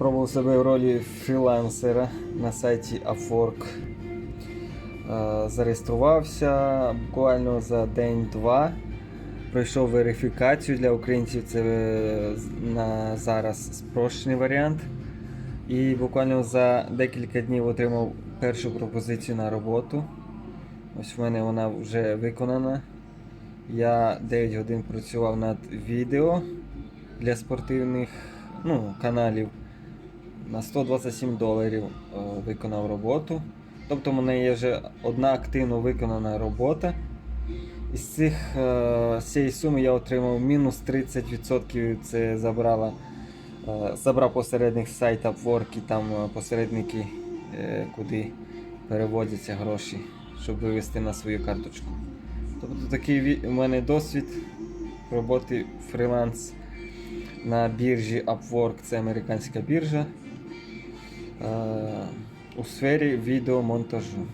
Пробував себе в ролі фрілансера на сайті Upwork. Е, Зареєструвався буквально за день-два. Пройшов верифікацію для українців. Це е, на зараз спрощений варіант. І буквально за декілька днів отримав першу пропозицію на роботу. Ось в мене вона вже виконана. Я 9 годин працював над відео для спортивних ну, каналів. На 127 доларів е, виконав роботу. Тобто в мене є вже одна активно виконана робота. Із цих, е, з цієї суми я отримав мінус 30%. Це забрала, е, забрав посередник з сайту Upwork і там посередники, куди переводяться гроші, щоб вивести на свою карточку. Тобто такий у мене досвід роботи фріланс на біржі Upwork, це американська біржа. е, у сфері відеомонтажу.